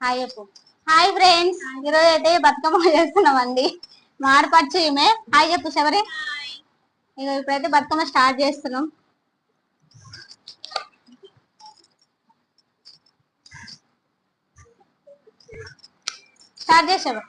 Hi చెప్పు hi friends ఈరోజు అయితే బతుకమ్మ చేస్తున్నామండి. మాడపచ్చు ఈమె హాయ్ చెప్పు శబరి. ఇక ఇప్పుడైతే బతుకమ్మ స్టార్ట్ చేస్తున్నాం. స్టార్ట్ చేసావు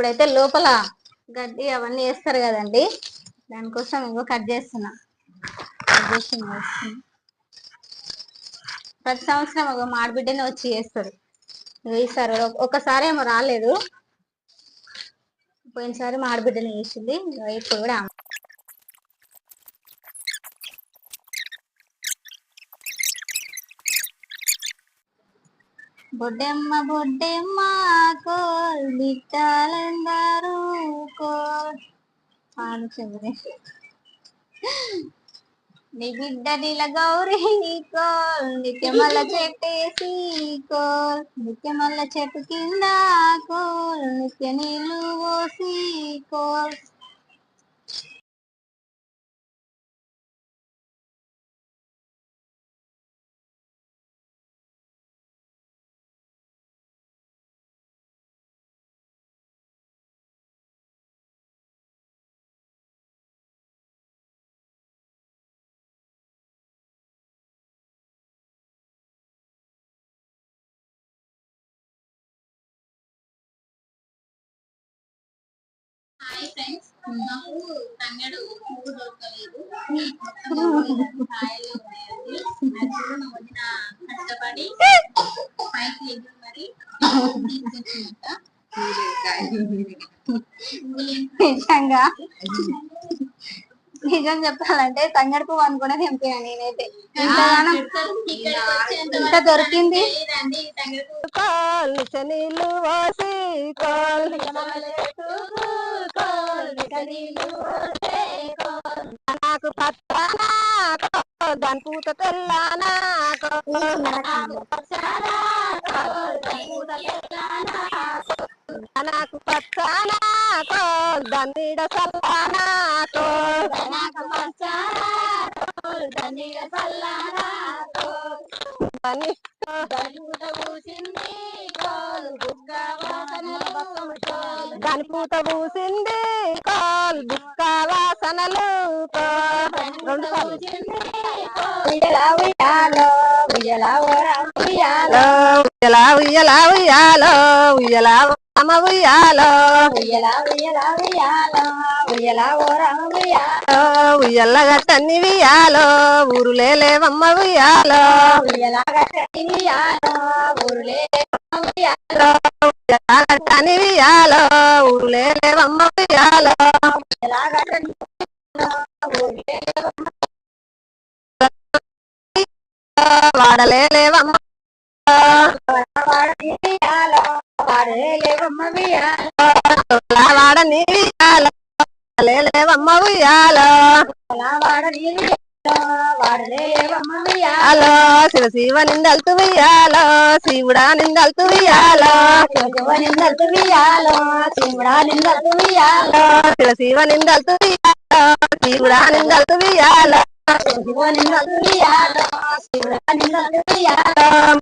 ఇప్పుడైతే లోపల గడ్డి అవన్నీ వేస్తారు కదండి. దానికోసం ఇంకో కట్ చేస్తున్నా. కట్ చేసి ప్రతి సంవత్సరం ఒక మాడిబిడ్డని వచ్చి చేస్తారు. ఈసారి ఒకసారి ఏమో రాలేదు. పోయినసారి మాడిబిడ్డని చేసింది. ఇప్పుడు కూడా బొడ్డెమ్మ బొడ్డెమ్మ కోల్ బిడ్డలందరూ కోల్ పాడు చెబురే నీ బిడ్డ నీల గౌరీ కోల్ నిత్యమల్ల చెట్టేసి కోల్ నిత్యమల్ల చెట్టు కింద కోల్ నిత్య నీళ్ళు ఫ్రెండ్స్ నాకు తంగడు పువ్వు దొరకలేదు. మొత్తం కాయలు ఉన్నాయండి. యాక్చువల్గా మా వదిన కష్టపడి పైకి ఎగిరి మరి నిజంగా. నిజం చెప్పాలంటే తంగడి పువ్వు అనుకునే తెంపినా నేనైతే. ఇంత దొరికింది. కాల్ కాల్ నాకు పచ్చనా దాని పూత తెల్లానా నాకు దాని నీడ దాని పూత పూసింది కాల్ బుక్క వాసనలు కాల్ రెండు సార్లు. ఉయ్యాల ఉయ్యాలో ఉయ్యాల ఉయ్యాలో. ఉయ్యాల ఉయ్యాల ఉయ్యాలో ఉయ్యాల అమ్మ ఉయ్యాలో. ఉయ్యాల ఉయ్యాల ఉయ్యాలో ఉయ్యాల ఉయ్యాలో. ఉయ్యాల గట్టని ఉయ్యాలో ఊరులే లేవమ్మ ఉయ్యాలో. ఉయ్యాల గట్టని ఉయ్యాలో ఊరులే ఉయ్యాలో ఉయ్యాల వాడలేవమ్మ ఉయ్యాలో లేవమ్మ ఉయ్యాలో ఉయ్యాల. ఉయ్యాలో శివ శివ నిందల్తు ఉయ్యాలో శివుడా నిందల్తు ఉయ్యాలో శివ నిందల్తు ఉయ్యాలో శివుడా నిందల్తు ఉయ్యాలో శివ శివ నిందల్తు ఉయ్యాలో శివుడా నిందల్తు ఉయ్యాలో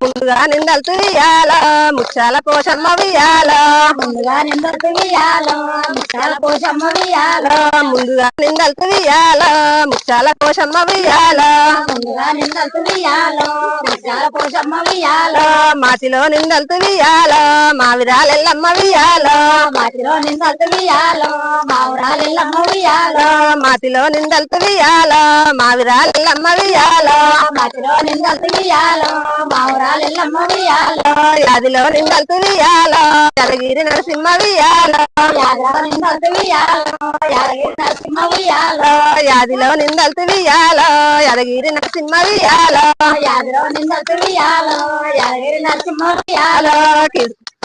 ముందుగా నిందలు తీయాల ముచ్చాల పోషమ్మ ఉయ్యాలో ముందుగా నిందలు తీయాల ముచ్చాల పోషమ్మ ఉయ్యాలో ముందుగా నిందలు తీయాల ముచ్చాల పోషమ్మ ఉయ్యాలో ముందుగా నిందలు తీయాల ముచ్చాల పోషమ్మ ఉయ్యాలో మాసిలో మా ఉయ్యాలో మావిరాలెల్లమ్మ ఉయ్యాలో మాసిలో నిందల్తు ఉయ్యాలో మావిరాలెల్లమ్మ ఉయ్యాలో మాసిలో నిందలు తీయాల మా ఉయ్యాలో మాసిలో నిందలు వియాలో వియాలో యాదిలో నిందల్తు యాదగిరి నరసింహ వియాలో యాదిలో నిందలు వియాలో యాదగిరి నరసింహ వియాలో యాదిలో యాదగిరి నరసింహ వియాలో యాదిలో నిందలు వియాలో యాదగిరి నరసింహ వియాలో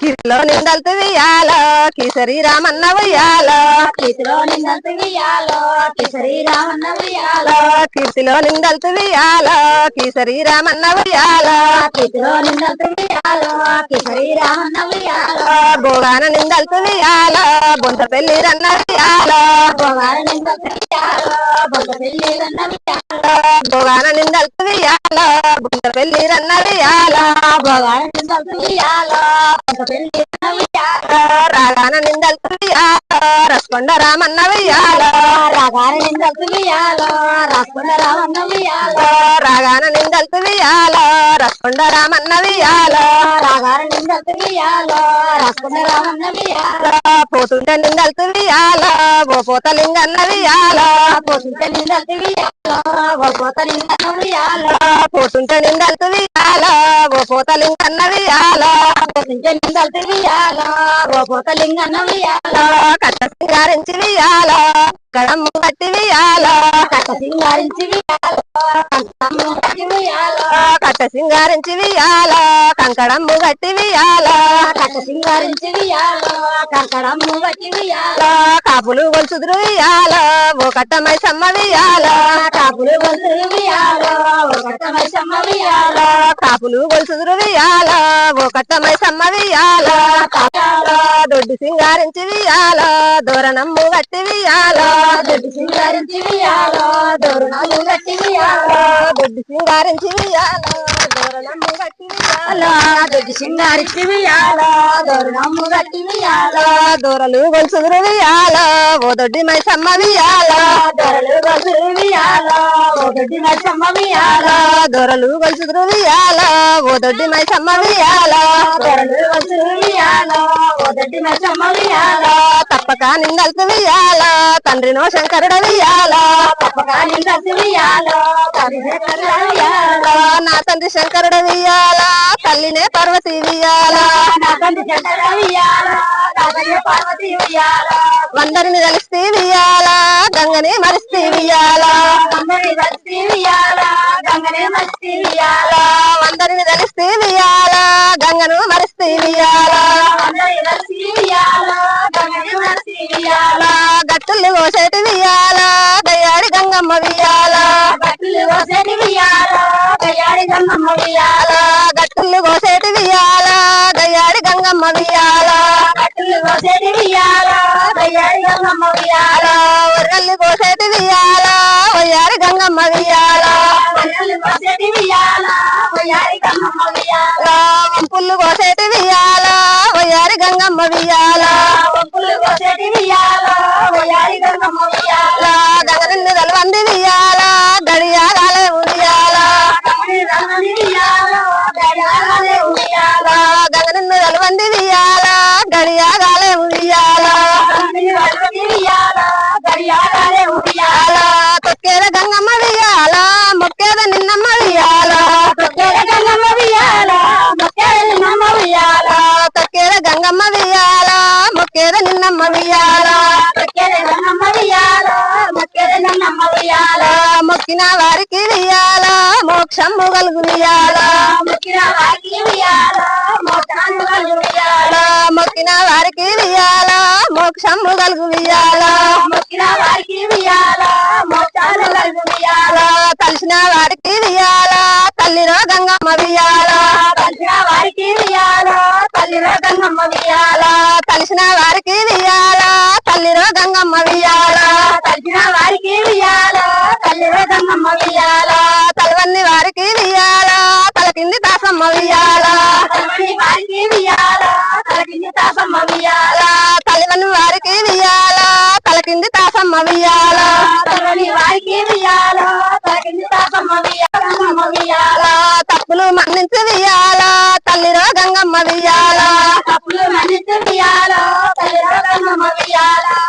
కిరిలో నిందల్తు వియాలో కిసరి రామన్న వియాలో కీర్తిలో నిందలు వియాలో కిశరీ రామన్న వియాలో కీర్తిలో నిందల్తు వియాలో కిసరి రామన్న వియాలో కీర్తిలో నిందలు వియాలో కిశరీ రామన్న వియాలో భోగాన నిందల్తు వియాలో బొంత పెళ్ళి రన్న వియాలో భోగాల నిందలు వియాలో బొట్ట పెళ్ళి రన్న వియాలో భోగాన నిందల్తు వియాలో బొంత పెళ్ళి రన్న వియాలో భోగాల నిందలు వియాలో బొట్ట పెళ్ళి రన్న వియాలో రాగాన నిందల్తు వియాలో రసకొండ రామన్న వియాలో రాగాల నిందలు వియాలో రాసుకున్న రామన్న వియాలో రాగాన నిందల్తు వియాలో రసకొండ రామన్న వియాలో రాగాల నిందలు వియాలో రాసుకున్న రామన్న వియాలో పోతుంటే నిందల్తు వియాలో ఓ పోతలింగన్న వియాలో పోతుంటే నిందలు వియాలో ఓ పోత నిందలు వియాలో పోతుంటే నిందలు వియాలో ఓ పోతలింగన్న వియాలో పోతుంటే నిందలు వియాలో ఓ పోత లింగన్న కట్ట సింగారించి వియాలో గడమ్ము కట్టి వియాలో కట్ట సింగారించి వియాలో కంకణము కట్ట సింగారించి వియాలో కంకడమ్ము గట్టి వియాలో కట్ట సింగారించి వియాలో కంకణము గట్టి వియాలో కాపులు గొలుసుదురు వియాలో ఓ కట్టమై సమ్మ వియాలో కాపులు గొలుసుదురు వియాలో ఓ కట్ట మైసమ్మ వియాలో కాపులు గొలుసుదురు వియాలో ఓ కట్టమై సమ్మ వియాలో దొడ్డి సింగారించి వియాలో దూరణమ్ము గట్టి వియాలో దొడ్డి సింగారించి వియాలో దూరణమ్ము గట్టి వియాలో దొడ్డి సింగారించి వియాలో దొరలు కట్టి వియాలో దూరలు గొలుసుదురు వియాలో ఓ దొడ్డి మైసమ్మ దొరలు గొంతులు దొడ్డి మైసమ్మ వియాలో దొరలు గొలుసుదురు వియాలో ఓ దొడ్డి మైసమ్మ వియాలో దొరలు గొంతులు వియాలో ఓ దొడ్డి మైసమ్మ వియాలో తప్పక నిందల్తు వియాలో తండ్రినో శంకరుడ వియాలో తప్పక వియాలో తండ్రి శంకరుడ వియాలో నా తండ్రి చెడ్డ వియాలో తల్లినే పార్వతి వందరిని కలిస్తే వియాలో గంగని మరిస్తే వియాలో వందరిని కలిస్తే వియాలో గంగను మరిస్తే వియాలో గట్టుల్ని కోసేటి దయ్యాడి గంగమ్మ వియాలో గంగమ్మ గట్టులు కోసేటి వియాలో దయ్యాడి గంగమ్మ వియాలో భక్తులు కోసేటి వియాలో దయ్యాడి గంగమ్మ వియాలో ఒర్రల్లి కోసేటి వియాలో ఒయ్యారి గంగమ్మ వియాలో భక్తులు వసతి వియాలో గయాడి గంగమ్మ వియాలో వంపుల్లు కోసేటి వియాలో ఒయ్యారి గంగమ్మ వియాలో మొక్కిన వారికి వియాలో మోక్షము కలుగు వియాలో మొక్కిన వారికి వియాలో మోక్షాన్ని కలుగు వియాలో కలిసిన వారికి వియాలో తల్లిలో గంగమ్మ వియాలో కలిసిన వారికి వియాలో తల్లిలో గంగమ్మ వియాలో కలిసిన వారికి తప్పులు మన్నించి వియాలో తల్లి రోగంగమ్మ వియాలో తప్పులు మన్నించి వియాలో తల్లి రోగంగమ్మ వియాలో